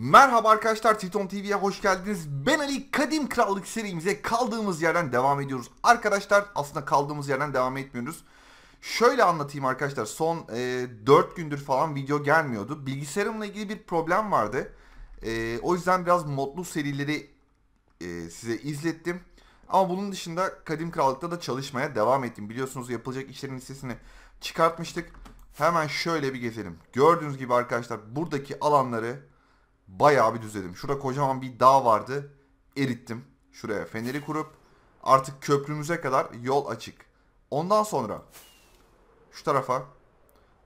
Merhaba arkadaşlar Titon TV'ye hoş geldiniz. Ben Ali Kadim Krallık serimize kaldığımız yerden devam ediyoruz. Arkadaşlar aslında kaldığımız yerden devam etmiyoruz. Şöyle anlatayım arkadaşlar son e, 4 gündür falan video gelmiyordu. Bilgisayarımla ilgili bir problem vardı. E, o yüzden biraz modlu serileri e, size izlettim. Ama bunun dışında Kadim Krallık'ta da çalışmaya devam ettim. Biliyorsunuz yapılacak işlerin listesini çıkartmıştık. Hemen şöyle bir gezelim. Gördüğünüz gibi arkadaşlar buradaki alanları bayağı bir düzledim. Şurada kocaman bir dağ vardı. Erittim. Şuraya feneri kurup artık köprümüze kadar yol açık. Ondan sonra şu tarafa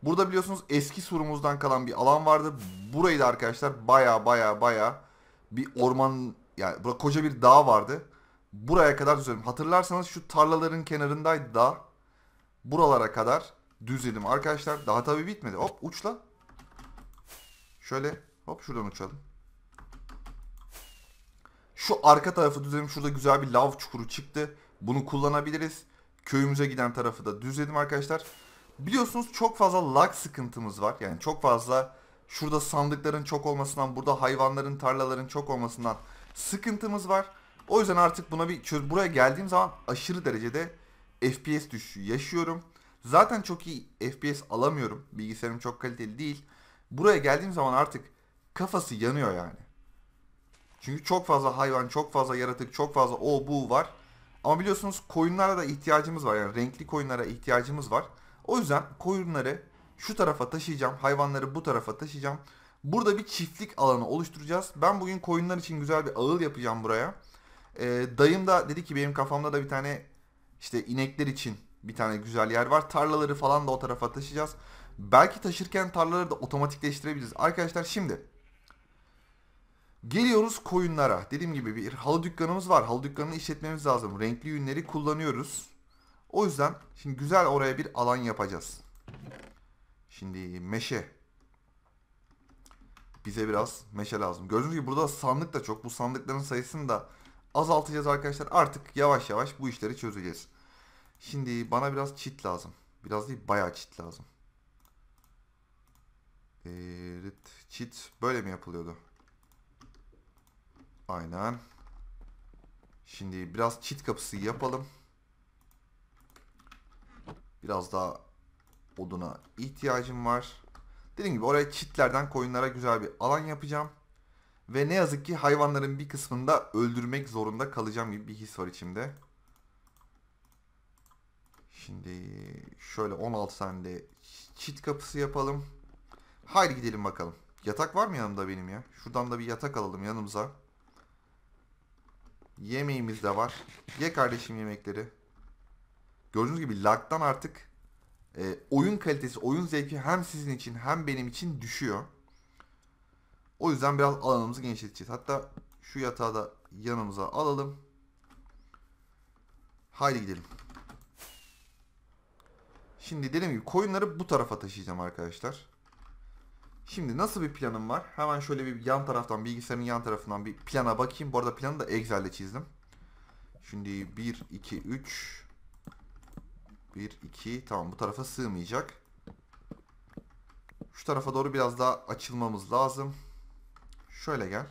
burada biliyorsunuz eski surumuzdan kalan bir alan vardı. Burayı da arkadaşlar bayağı bayağı bayağı bir orman yani burada koca bir dağ vardı. Buraya kadar düzledim. Hatırlarsanız şu tarlaların kenarındaydı dağ. Buralara kadar düzledim arkadaşlar. Daha tabii bitmedi. Hop uçla. Şöyle hop şuradan uçalım. Şu arka tarafı düzledim. Şurada güzel bir lav çukuru çıktı. Bunu kullanabiliriz. Köyümüze giden tarafı da düzledim arkadaşlar. Biliyorsunuz çok fazla lag sıkıntımız var. Yani çok fazla şurada sandıkların çok olmasından, burada hayvanların, tarlaların çok olmasından sıkıntımız var. O yüzden artık buna bir çöz... Buraya geldiğim zaman aşırı derecede FPS düşüşü yaşıyorum. Zaten çok iyi FPS alamıyorum. Bilgisayarım çok kaliteli değil. Buraya geldiğim zaman artık kafası yanıyor yani. Çünkü çok fazla hayvan, çok fazla yaratık, çok fazla o bu var. Ama biliyorsunuz koyunlara da ihtiyacımız var. Yani renkli koyunlara ihtiyacımız var. O yüzden koyunları şu tarafa taşıyacağım. Hayvanları bu tarafa taşıyacağım. Burada bir çiftlik alanı oluşturacağız. Ben bugün koyunlar için güzel bir ağıl yapacağım buraya. Ee, dayım da dedi ki benim kafamda da bir tane işte inekler için bir tane güzel yer var. Tarlaları falan da o tarafa taşıyacağız. Belki taşırken tarlaları da otomatikleştirebiliriz. Arkadaşlar şimdi geliyoruz koyunlara. Dediğim gibi bir halı dükkanımız var. Halı dükkanını işletmemiz lazım. Renkli yünleri kullanıyoruz. O yüzden şimdi güzel oraya bir alan yapacağız. Şimdi meşe. Bize biraz meşe lazım. Gördüğünüz gibi burada sandık da çok. Bu sandıkların sayısını da azaltacağız arkadaşlar. Artık yavaş yavaş bu işleri çözeceğiz. Şimdi bana biraz çit lazım. Biraz değil bayağı çit lazım. Evet, çit böyle mi yapılıyordu? Aynen. Şimdi biraz çit kapısı yapalım. Biraz daha oduna ihtiyacım var. Dediğim gibi oraya çitlerden koyunlara güzel bir alan yapacağım. Ve ne yazık ki hayvanların bir kısmını da öldürmek zorunda kalacağım gibi bir his var içimde. Şimdi şöyle 16 tane de çit kapısı yapalım. Haydi gidelim bakalım. Yatak var mı yanımda benim ya? Şuradan da bir yatak alalım yanımıza. Yemeğimiz de var. Ye kardeşim yemekleri. Gördüğünüz gibi lag'dan artık e, oyun kalitesi, oyun zevki hem sizin için hem benim için düşüyor. O yüzden biraz alanımızı genişleteceğiz. Hatta şu yatağı da yanımıza alalım. Haydi gidelim. Şimdi dediğim gibi koyunları bu tarafa taşıyacağım arkadaşlar. Şimdi nasıl bir planım var? Hemen şöyle bir yan taraftan bilgisayarın yan tarafından bir plana bakayım. Bu arada planı da Excel'de çizdim. Şimdi 1, 2, 3 1, 2 tamam bu tarafa sığmayacak. Şu tarafa doğru biraz daha açılmamız lazım. Şöyle gel.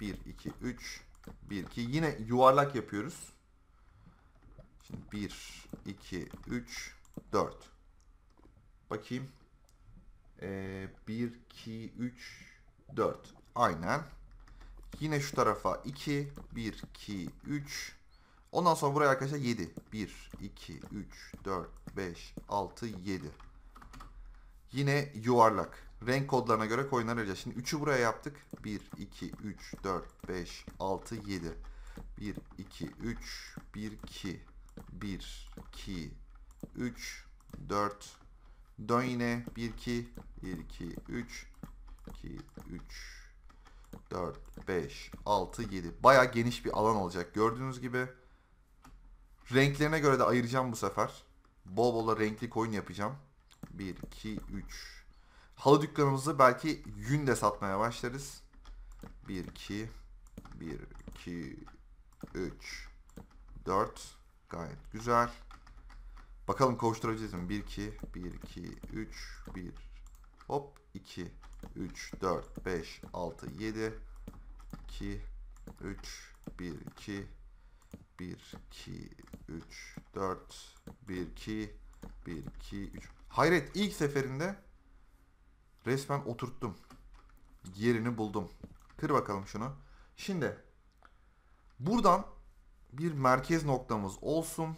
1, 2, 3 1, 2 yine yuvarlak yapıyoruz. Şimdi 1, 2, 3, 4. Bakayım. Ee, 1, 2, 3, 4. Aynen. Yine şu tarafa 2, 1, 2, 3. Ondan sonra buraya arkadaşlar 7. 1, 2, 3, 4, 5, 6, 7. Yine yuvarlak. Renk kodlarına göre koyunlar arayacağız. Şimdi 3'ü buraya yaptık. 1, 2, 3, 4, 5, 6, 7. 1, 2, 3, 1, 2, 1, 2, 3, 4. Dön yine. 1, 2, 1, 2, 3, 2, 3, 4, 5, 6, 7. Baya geniş bir alan olacak. Gördüğünüz gibi. Renklerine göre de ayıracağım bu sefer. Bol bol da renkli koyun yapacağım. 1, 2, 3. Halı dükkanımızı belki yün de satmaya başlarız. 1, 2, 1, 2, 3, 4. Gayet güzel. Bakalım kavuşturabileceğiz mi? 1, 2, 1, 2, 3, 1, hop 2, 3, 4, 5, 6, 7, 2, 3, 1, 2, 1, 2, 3, 4, 1, 2, 1, 2, 3. Hayret ilk seferinde resmen oturttum. Yerini buldum. Kır bakalım şunu. Şimdi buradan bir merkez noktamız olsun.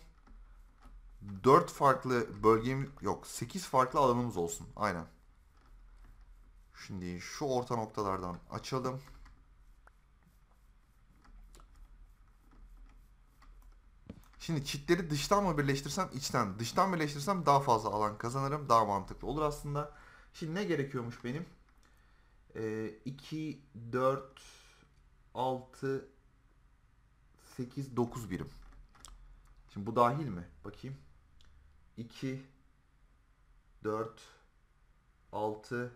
4 farklı bölgemiz yok 8 farklı alanımız olsun. Aynen. Şimdi şu orta noktalardan açalım. Şimdi çitleri dıştan mı birleştirsem içten. Dıştan birleştirsem daha fazla alan kazanırım. Daha mantıklı olur aslında. Şimdi ne gerekiyormuş benim? Ee, 2, 4, 6, 8, 9 birim. Şimdi bu dahil mi? Bakayım. 2, 4, 6,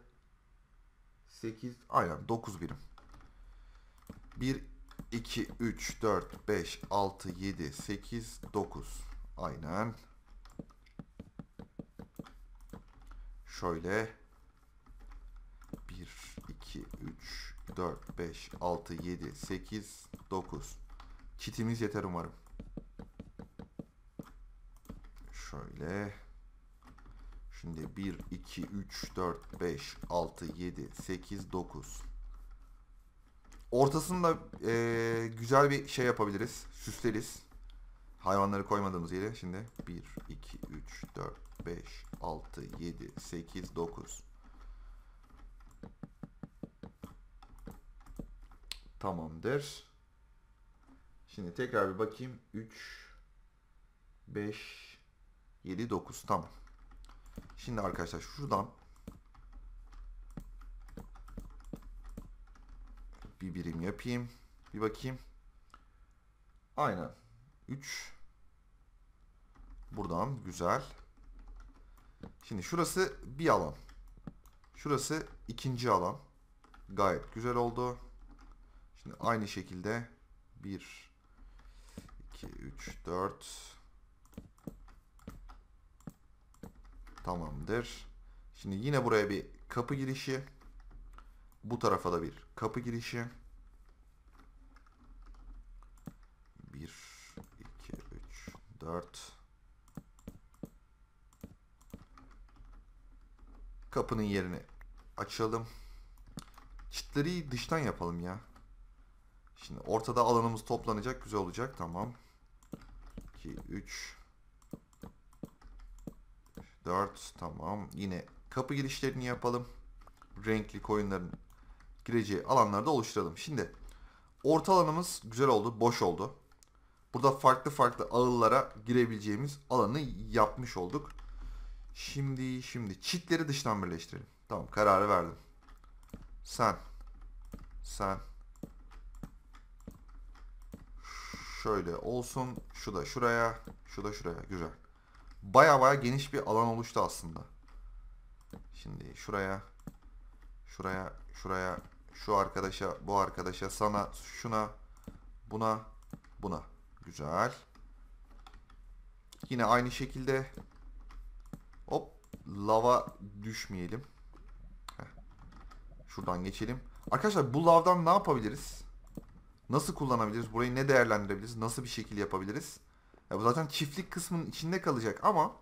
8, aynen 9 birim. 1, 2, 3, 4, 5, 6, 7, 8, 9. Aynen. Şöyle. 1, 2, 3, 4, 5, 6, 7, 8, 9. Çitimiz yeter umarım. Şöyle. Şimdi 1, 2, 3, 4, 5, 6, 7, 8, 9. Ortasında eee, güzel bir şey yapabiliriz. Süsleriz. Hayvanları koymadığımız yere. Şimdi 1, 2, 3, 4, 5, 6, 7, 8, 9. Tamamdır. Şimdi tekrar bir bakayım. 3, 5, 7, 9. Tamam. Şimdi arkadaşlar şuradan bir birim yapayım. Bir bakayım. Aynen. 3 Buradan güzel. Şimdi şurası bir alan. Şurası ikinci alan. Gayet güzel oldu. Şimdi aynı şekilde 1 2 3 4 Tamamdır. Şimdi yine buraya bir kapı girişi. Bu tarafa da bir kapı girişi. 1 2 3 4 Kapının yerini açalım. Çitleri dıştan yapalım ya. Şimdi ortada alanımız toplanacak. Güzel olacak. Tamam. 2 3 4 tamam. Yine kapı girişlerini yapalım. Renkli koyunların gireceği alanlarda oluşturalım. Şimdi orta alanımız güzel oldu. Boş oldu. Burada farklı farklı ağıllara girebileceğimiz alanı yapmış olduk. Şimdi şimdi çitleri dıştan birleştirelim. Tamam kararı verdim. Sen. Sen. Şöyle olsun. Şu da şuraya. Şu da şuraya. Güzel. Baya baya geniş bir alan oluştu aslında. Şimdi şuraya. Şuraya. Şuraya. Şu arkadaşa. Bu arkadaşa. Sana. Şuna. Buna. Buna. Güzel. Yine aynı şekilde. Hop. Lava düşmeyelim. Heh. Şuradan geçelim. Arkadaşlar bu lavdan ne yapabiliriz? Nasıl kullanabiliriz? Burayı ne değerlendirebiliriz? Nasıl bir şekil yapabiliriz? Ya bu zaten çiftlik kısmının içinde kalacak ama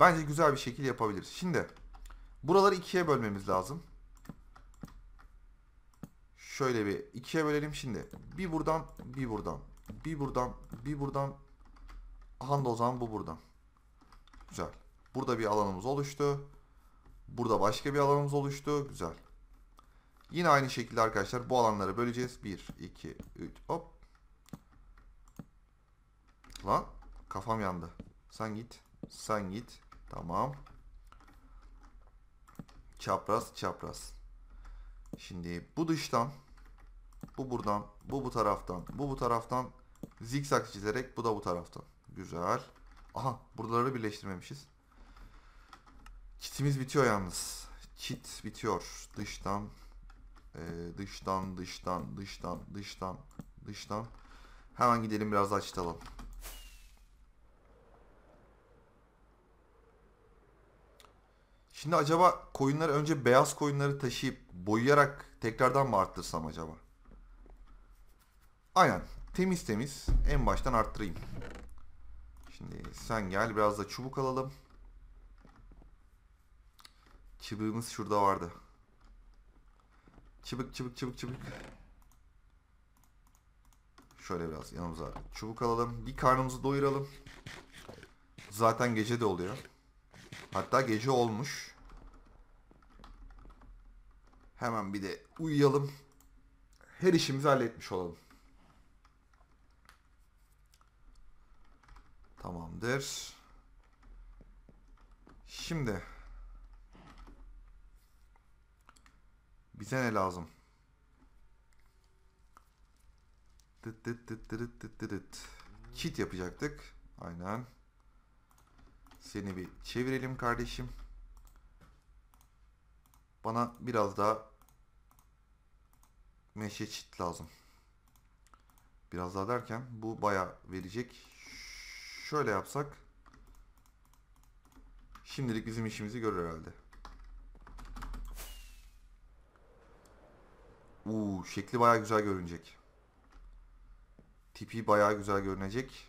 bence güzel bir şekil yapabiliriz. Şimdi buraları ikiye bölmemiz lazım. Şöyle bir ikiye bölelim şimdi. Bir buradan, bir buradan. Bir buradan, bir buradan. Aha da o zaman bu buradan. Güzel. Burada bir alanımız oluştu. Burada başka bir alanımız oluştu. Güzel. Yine aynı şekilde arkadaşlar bu alanları böleceğiz. 1, 2, 3, hop. Lan kafam yandı. Sen git. Sen git. Tamam. Çapraz çapraz. Şimdi bu dıştan bu buradan bu bu taraftan bu bu taraftan zikzak çizerek bu da bu taraftan. Güzel. Aha buraları birleştirmemişiz. Çitimiz bitiyor yalnız. Çit bitiyor. Dıştan e, dıştan dıştan dıştan dıştan dıştan hemen gidelim biraz açtalım. Şimdi acaba koyunları önce beyaz koyunları taşıyıp boyayarak tekrardan mı arttırsam acaba? Aynen. Temiz temiz en baştan arttırayım. Şimdi sen gel biraz da çubuk alalım. Çubuğumuz şurada vardı. Çıbık çıbık çıbık çıbık. Şöyle biraz yanımıza çubuk alalım. Bir karnımızı doyuralım. Zaten gece de oluyor. Hatta gece olmuş. Hemen bir de uyuyalım. Her işimizi halletmiş olalım. Tamamdır. Şimdi bize ne lazım? Tıt tıt tıt tırıt tıt tırıt. Çit yapacaktık. Aynen. Seni bir çevirelim kardeşim. Bana biraz daha meşe çit lazım. Biraz daha derken bu baya verecek. Şöyle yapsak. Şimdilik bizim işimizi görür herhalde. Uuu şekli baya güzel görünecek. Tipi baya güzel görünecek.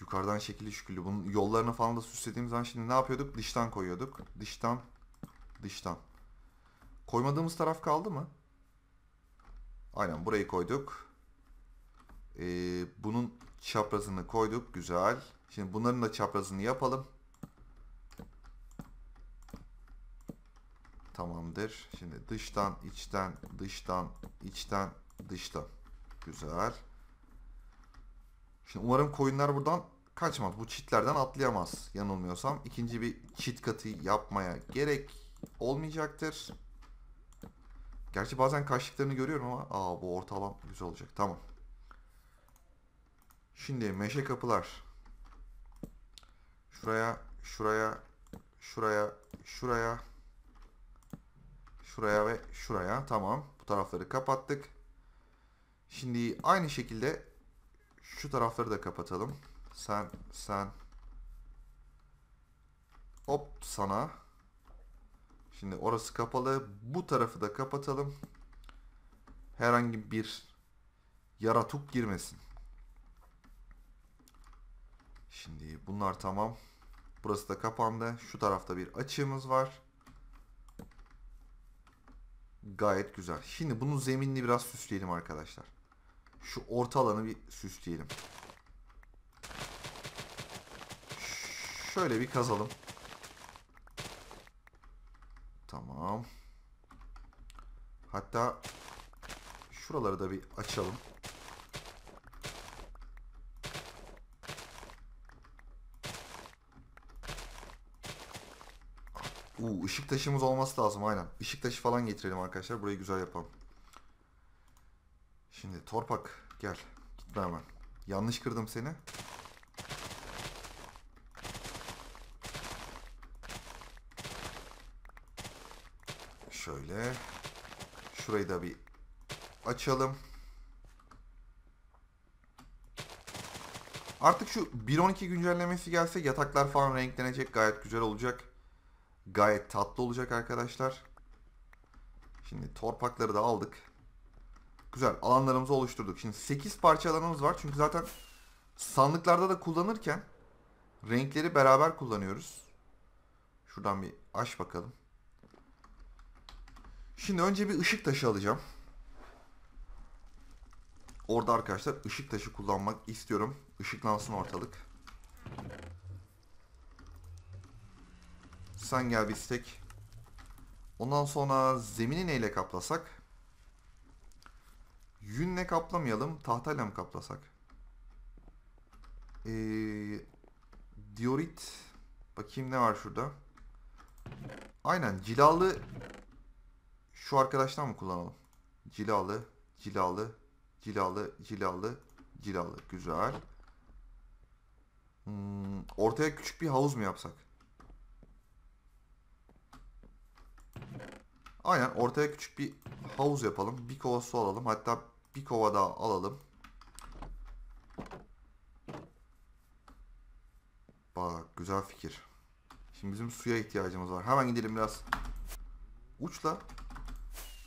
Yukarıdan şekilli şüküllü. Bunun yollarını falan da süslediğimiz zaman şimdi ne yapıyorduk? Dıştan koyuyorduk. Dıştan, dıştan. Koymadığımız taraf kaldı mı? Aynen burayı koyduk. Ee, bunun çaprazını koyduk. Güzel. Şimdi bunların da çaprazını yapalım. Tamamdır. Şimdi dıştan, içten, dıştan, içten, dıştan. Güzel. Şimdi umarım koyunlar buradan kaçmaz. Bu çitlerden atlayamaz yanılmıyorsam. İkinci bir çit katı yapmaya gerek olmayacaktır. Gerçi bazen kaçtıklarını görüyorum ama aa bu orta alan güzel olacak. Tamam. Şimdi meşe kapılar. Şuraya, şuraya, şuraya, şuraya, şuraya ve şuraya. Tamam. Bu tarafları kapattık. Şimdi aynı şekilde şu tarafları da kapatalım. Sen, sen. Hop sana. Şimdi orası kapalı. Bu tarafı da kapatalım. Herhangi bir yaratuk girmesin. Şimdi bunlar tamam. Burası da kapandı. Şu tarafta bir açığımız var. Gayet güzel. Şimdi bunun zeminini biraz süsleyelim arkadaşlar. Şu orta alanı bir süsleyelim. Şöyle bir kazalım. Tamam. Hatta şuraları da bir açalım. Uuu ışık taşımız olması lazım aynen. Işık taşı falan getirelim arkadaşlar. Burayı güzel yapalım. Şimdi Torpak gel. Gitme hemen. Yanlış kırdım seni. Şöyle. Şurayı da bir açalım. Artık şu 1.12 güncellemesi gelse yataklar falan renklenecek. Gayet güzel olacak. Gayet tatlı olacak arkadaşlar. Şimdi torpakları da aldık. Güzel alanlarımızı oluşturduk. Şimdi 8 parça alanımız var. Çünkü zaten sandıklarda da kullanırken renkleri beraber kullanıyoruz. Şuradan bir aç bakalım. Şimdi önce bir ışık taşı alacağım. Orada arkadaşlar ışık taşı kullanmak istiyorum. Işıklansın ortalık. Sen gel bir istek. Ondan sonra zemini neyle kaplasak? Yünle kaplamayalım. Tahtayla mı kaplasak? Ee, diorit. Bakayım ne var şurada. Aynen cilalı şu arkadaştan mı kullanalım? Cilalı, cilalı, cilalı, cilalı, cilalı. Güzel. Hmm, ortaya küçük bir havuz mu yapsak? Aynen ortaya küçük bir havuz yapalım. Bir kova su alalım. Hatta bir kova daha alalım. Bak güzel fikir. Şimdi bizim suya ihtiyacımız var. Hemen gidelim biraz. Uçla.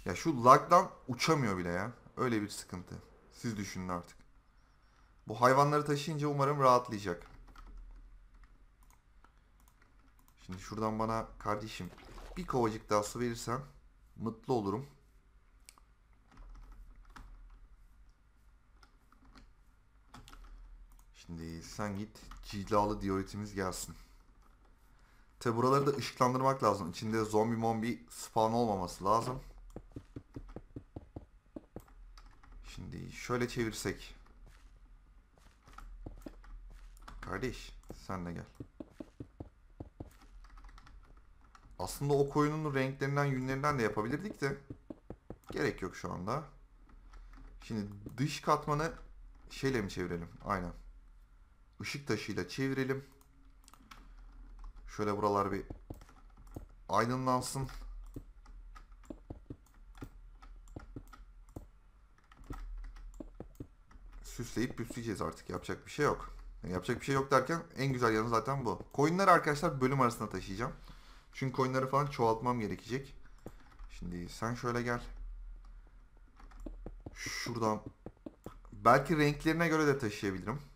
Ya şu lagdan uçamıyor bile ya. Öyle bir sıkıntı. Siz düşünün artık. Bu hayvanları taşıyınca umarım rahatlayacak. Şimdi şuradan bana kardeşim bir kovacık daha su verirsen mutlu olurum. Şimdi sen git cilalı dioritimiz gelsin. Tabi buraları da ışıklandırmak lazım. İçinde zombi mombi spawn olmaması lazım. Şimdi şöyle çevirsek. Kardeş sen de gel. Aslında o koyunun renklerinden yünlerinden de yapabilirdik de. Gerek yok şu anda. Şimdi dış katmanı şeyle mi çevirelim? Aynen. Işık taşıyla çevirelim. Şöyle buralar bir aydınlansın. Süsleyip püsleyeceğiz artık. Yapacak bir şey yok. Yani yapacak bir şey yok derken en güzel yanı zaten bu. Coinleri arkadaşlar bölüm arasında taşıyacağım. Çünkü coinleri falan çoğaltmam gerekecek. Şimdi sen şöyle gel. Şuradan belki renklerine göre de taşıyabilirim.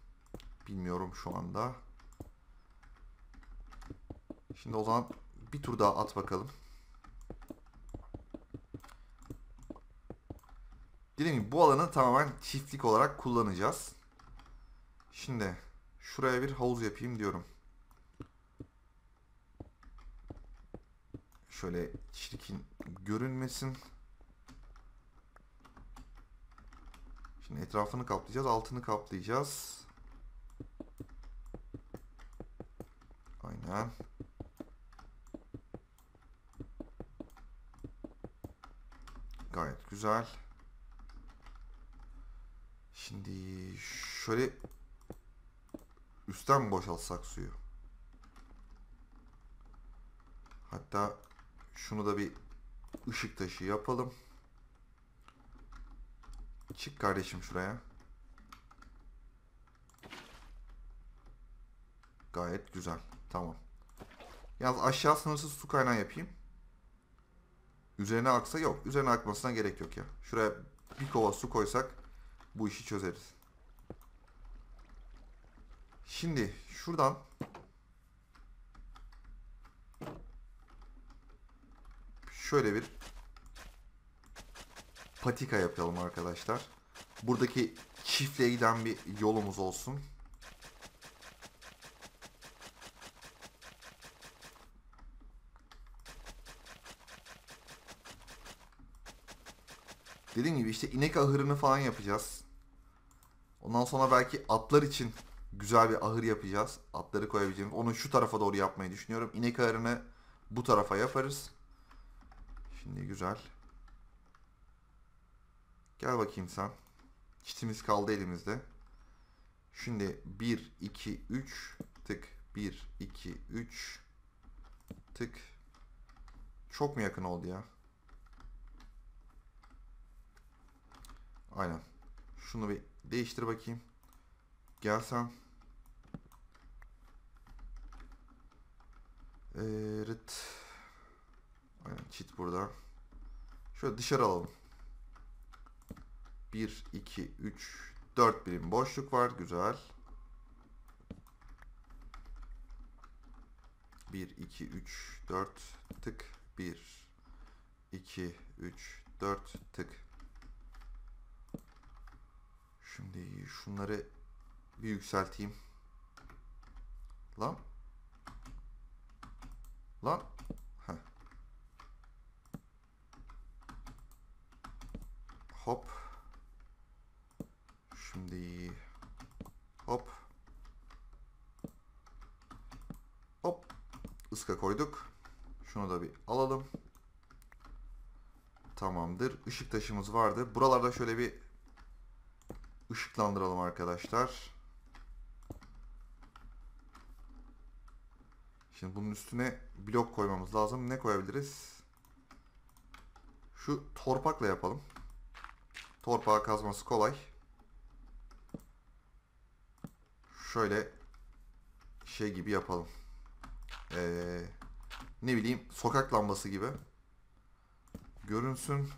Bilmiyorum şu anda. Şimdi o zaman bir tur daha at bakalım. Dediğim gibi bu alanı tamamen çiftlik olarak kullanacağız. Şimdi şuraya bir havuz yapayım diyorum. Şöyle çirkin görünmesin. Şimdi etrafını kaplayacağız, altını kaplayacağız. Aynen. Gayet güzel. Şimdi şöyle üstten mi boşaltsak suyu? Hatta şunu da bir ışık taşı yapalım. Çık kardeşim şuraya. Gayet güzel. Tamam. Yalnız aşağı sınırsız su kaynağı yapayım. Üzerine aksa yok. Üzerine akmasına gerek yok ya. Şuraya bir kova su koysak bu işi çözeriz. Şimdi şuradan şöyle bir patika yapalım arkadaşlar. Buradaki çiftliğe giden bir yolumuz olsun. Dediğim gibi işte inek ahırını falan yapacağız. Ondan sonra belki atlar için güzel bir ahır yapacağız. Atları koyabileceğimiz. Onu şu tarafa doğru yapmayı düşünüyorum. İnek ahırını bu tarafa yaparız. Şimdi güzel. Gel bakayım sen. Çitimiz kaldı elimizde. Şimdi 1, 2, 3 tık. 1, 2, 3 tık. Çok mu yakın oldu ya? Aynen. Şunu bir değiştir bakayım. Gelsen. Evet. Aynen çit burada. Şöyle dışarı alalım. 1, 2, 3, 4 birim boşluk var. Güzel. 1, 2, 3, 4 tık. 1, 2, 3, 4 tık. Şimdi şunları bir yükselteyim. Lan. Lan. Heh. Hop. Şimdi hop. Hop. Iska koyduk. Şunu da bir alalım. Tamamdır. Işık taşımız vardı. Buralarda şöyle bir ışıklandıralım arkadaşlar. Şimdi bunun üstüne blok koymamız lazım. Ne koyabiliriz? Şu torpakla yapalım. Torpağı kazması kolay. Şöyle şey gibi yapalım. Ee, ne bileyim sokak lambası gibi. Görünsün.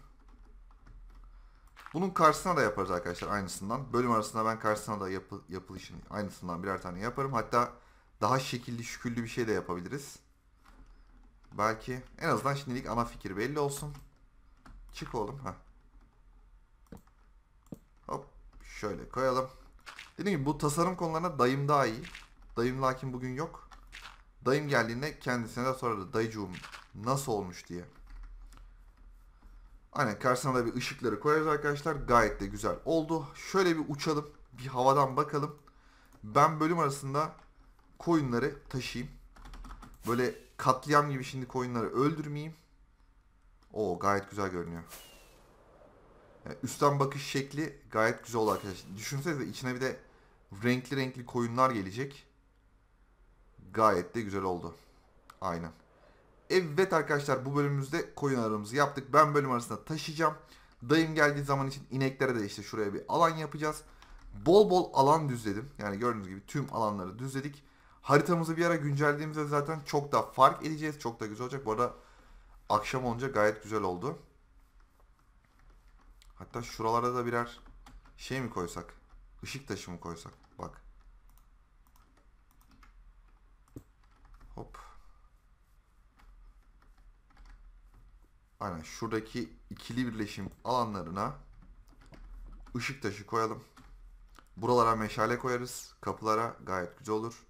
Bunun karşısına da yaparız arkadaşlar aynısından. Bölüm arasında ben karşısına da yapı, yapılışını aynısından birer tane yaparım. Hatta daha şekilli şüküllü bir şey de yapabiliriz. Belki en azından şimdilik ana fikir belli olsun. Çık oğlum. Heh. Hop şöyle koyalım. Dediğim gibi bu tasarım konularına dayım daha iyi. Dayım lakin bugün yok. Dayım geldiğinde kendisine de sorardı. Dayıcığım nasıl olmuş diye. Aynen karşısına da bir ışıkları koyarız arkadaşlar. Gayet de güzel oldu. Şöyle bir uçalım. Bir havadan bakalım. Ben bölüm arasında koyunları taşıyayım. Böyle katliam gibi şimdi koyunları öldürmeyeyim. O gayet güzel görünüyor. Yani üstten bakış şekli gayet güzel oldu arkadaşlar. Düşünsenize içine bir de renkli renkli koyunlar gelecek. Gayet de güzel oldu. Aynen. Evet arkadaşlar bu bölümümüzde koyun aramızı yaptık. Ben bölüm arasında taşıyacağım. Dayım geldiği zaman için ineklere de işte şuraya bir alan yapacağız. Bol bol alan düzledim. Yani gördüğünüz gibi tüm alanları düzledik. Haritamızı bir ara güncellediğimizde zaten çok da fark edeceğiz. Çok da güzel olacak. Bu arada akşam olunca gayet güzel oldu. Hatta şuralara da birer şey mi koysak? Işık taşı mı koysak? Bak. Hop. Aynen şuradaki ikili birleşim alanlarına ışık taşı koyalım. Buralara meşale koyarız. Kapılara gayet güzel olur.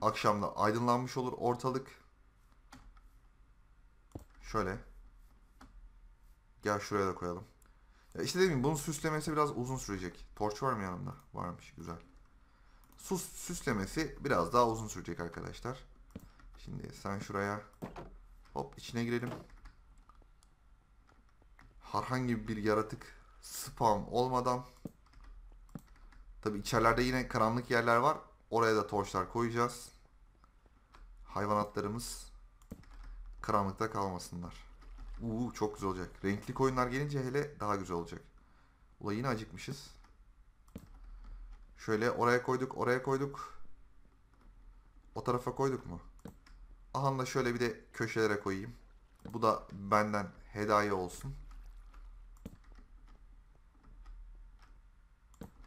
Akşamda aydınlanmış olur ortalık. Şöyle. Gel şuraya da koyalım. Ya işte dedim bunun süslemesi biraz uzun sürecek. Torç var mı yanımda? Varmış güzel. Sus süslemesi biraz daha uzun sürecek arkadaşlar. Şimdi sen şuraya hop içine girelim. Herhangi bir yaratık spam olmadan Tabi içerilerde yine karanlık yerler var. Oraya da torçlar koyacağız. Hayvanatlarımız karanlıkta kalmasınlar. Uuu çok güzel olacak. Renkli koyunlar gelince hele daha güzel olacak. Ula yine acıkmışız. Şöyle oraya koyduk, oraya koyduk. O tarafa koyduk mu? Aha da şöyle bir de köşelere koyayım. Bu da benden hediye olsun.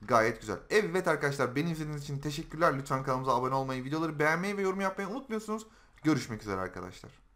Gayet güzel. Evet arkadaşlar beni izlediğiniz için teşekkürler. Lütfen kanalımıza abone olmayı, videoları beğenmeyi ve yorum yapmayı unutmuyorsunuz. Görüşmek üzere arkadaşlar.